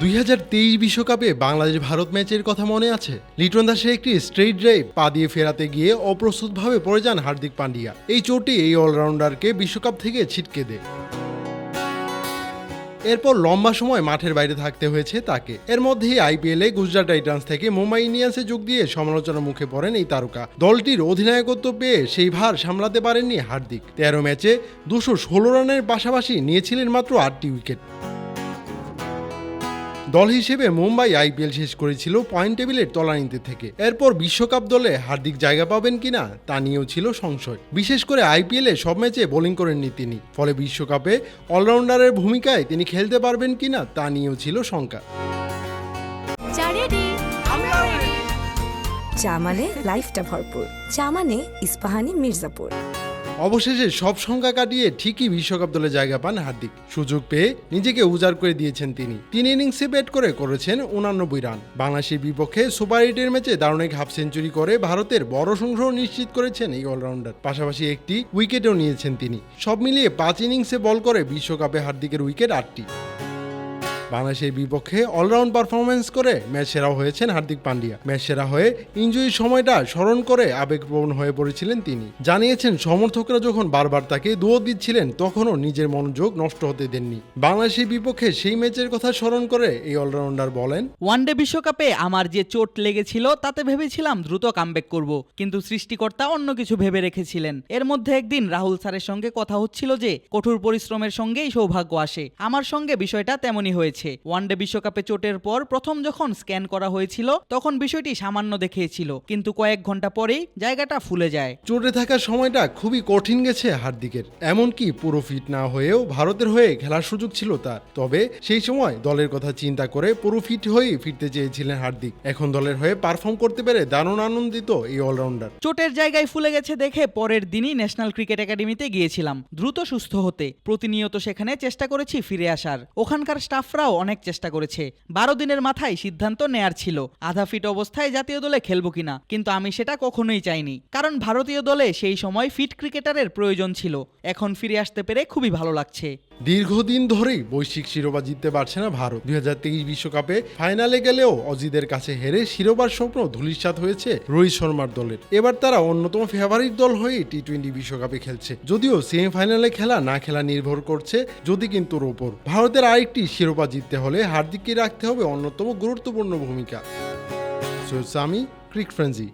দুই বিশ্বকাপে বাংলাদেশ ভারত ম্যাচের কথা মনে আছে। লিটন দাসের একটি স্ট্রেট ড্রাইভ পা দিয়ে ফেরাতে গিয়ে অপ্রস্তুতভাবে পড়ে যান হার্দিক পান্ডিয়া। এই চোটই এই অলরাউন্ডারকে বিশ্বকাপ থেকে ছিটকে দেয়। এরপর লম্বা সময় মাঠের বাইরে থাকতে হয়েছে তাকে। এর মধ্যেই আইপিএলে গুজরাট টাইটান্স থেকে মুম্বাই ইন্ডিয়ান্সে যোগ দিয়ে সমালোচনার মুখে পড়েন এই তারকা। দলটির অধিনায়কত্ব পেয়ে সেই ভার সামলাতে পারেননি হার্দিক। তেরো ম্যাচে দুশো ষোলো রানের পাশাপাশি নিয়েছিলেন মাত্র আটটি উইকেট। দল হিসেবে মুম্বাই আইপিএল শেষ করেছিল পয়েন্ট টেবিলের তলানিতে থেকে। এরপর বিশ্বকাপ দলে হার্দিক জায়গা পাবেন কিনা তা নিয়েও ছিল সংশয়। বিশেষ করে আইপিএলে সব ম্যাচে বোলিং করেননি তিনি। ফলে বিশ্বকাপে অলরাউন্ডারের ভূমিকায় তিনি খেলতে পারবেন কিনা তা নিয়েও ছিল শঙ্কা। চা মানে লাইফটা ভরপুর। চা মানে ইস্পাহানি মির্জাপুর। অবশেষে সব সংখ্যা কাটিয়ে ঠিকই বিশ্বকাপ দলে জায়গা পান হার্দিক। সুযোগ পেয়ে নিজেকে উজাড় করে দিয়েছেন তিনি। তিন ইনিংসে ব্যাট করে করেছেন উনানব্বই রান। বাংলাদেশের বিপক্ষে সুপার এইটের ম্যাচে দারুণ এক হাফ সেঞ্চুরি করে ভারতের বড় সংগ্রহ নিশ্চিত করেছেন এই অলরাউন্ডার। পাশাপাশি একটি উইকেটও নিয়েছেন তিনি। সব মিলিয়ে পাঁচ ইনিংসে বল করে বিশ্বকাপে হার্দিকের উইকেট আটটি। বাংলাদেশের বিপক্ষে অলরাউন্ড পারফরমেন্স করে ম্যাচ সেরা হয়েছেন হার্দিক পান্ডিয়া। ম্যাচ সেরা হয়ে ইঞ্জুরির সময়টা স্মরণ করে আবেগপ্রবণ হয়ে পড়েছিলেন তিনি। জানিয়েছেন, সমর্থকরা যখন বারবার তাকে দোয়া দিচ্ছিলেন, তখনও নিজের মনোযোগ নষ্ট হতে দেননি। বাংলাদেশের বিপক্ষে সেই ম্যাচের কথা স্মরণ করে এই অলরাউন্ডার বলেন ওয়ানডে বিশ্বকাপে আমার যে চোট লেগেছিল, তাতে ভেবেছিলাম দ্রুত কামব্যাক করব, কিন্তু সৃষ্টিকর্তা অন্য কিছু ভেবে রেখেছিলেন। এর মধ্যে একদিন রাহুল স্যারের সঙ্গে কথা হচ্ছিল যে, কঠোর পরিশ্রমের সঙ্গেই সৌভাগ্য আসে। আমার সঙ্গে বিষয়টা তেমনই হয়েছে। ওয়ানডে বিশ্বকাপে চোটের পর প্রথম যখন স্ক্যান করা হয়েছিল তখন বিষয়টি সামান্য দেখিয়েছিল কিন্তু কয়েক ঘণ্টা পরেই জায়গাটা ফুলে যায়। চোটে থাকার সময়টা খুবই কঠিন গেছে হার্দিকের। এমনকি পুরো ফিট না হয়েও ভারতের হয়ে খেলার সুযোগ ছিল তার। তবে সেই সময় দলের কথা চিন্তা করে পুরো ফিট হয়েই ফিরতে চেয়েছিলেন হার্দিক। এখন দলের হয়ে পারফর্ম করতে পেরে দারুণ আনন্দিত এই অলরাউন্ডার চোটের জায়গায় ফুলে গেছে দেখে পরের দিনই ন্যাশনাল ক্রিকেট একাডেমিতে গিয়েছিলাম দ্রুত সুস্থ হতে। প্রতিনিয়ত সেখানে চেষ্টা করেছি ফিরে আসার। ওখানকার স্টাফরাও অনেক চেষ্টা করেছে। বারো দিনের মাথায় সিদ্ধান্ত নেয়ার ছিল, আধা ফিট অবস্থায় জাতীয় দলে খেলব কিনা, কিন্তু আমি সেটা কখনোই চাইনি, কারণ ভারতীয় দলে সেই সময় ফিট ক্রিকেটারের প্রয়োজন ছিল। এখন ফিরে আসতে পেরে খুবই ভালো লাগছে। দীর্ঘদিন ধরেই বৈশ্বিক শিরোপা জিততে পারছে না ভারত। দুই বিশ্বকাপে ফাইনালে গেলেও অজিদের কাছে হেরে শিরোপার স্বপ্ন ধূলিসাৎ হয়েছে রোহিত শর্মার দলের। এবার তারা অন্যতম ফেভারিট দল হয়ে টি টোয়েন্টি বিশ্বকাপে খেলছে। যদিও সেমিফাইনালে খেলা না খেলা নির্ভর করছে, যদি কিন্তু ওপর। ভারতের আরেকটি শিরোপা জিততে হলে হার্দিককে রাখতে হবে অন্যতম গুরুত্বপূর্ণ ভূমিকা। সৈয়দ সামি, ক্রিক ফ্রেন্সি।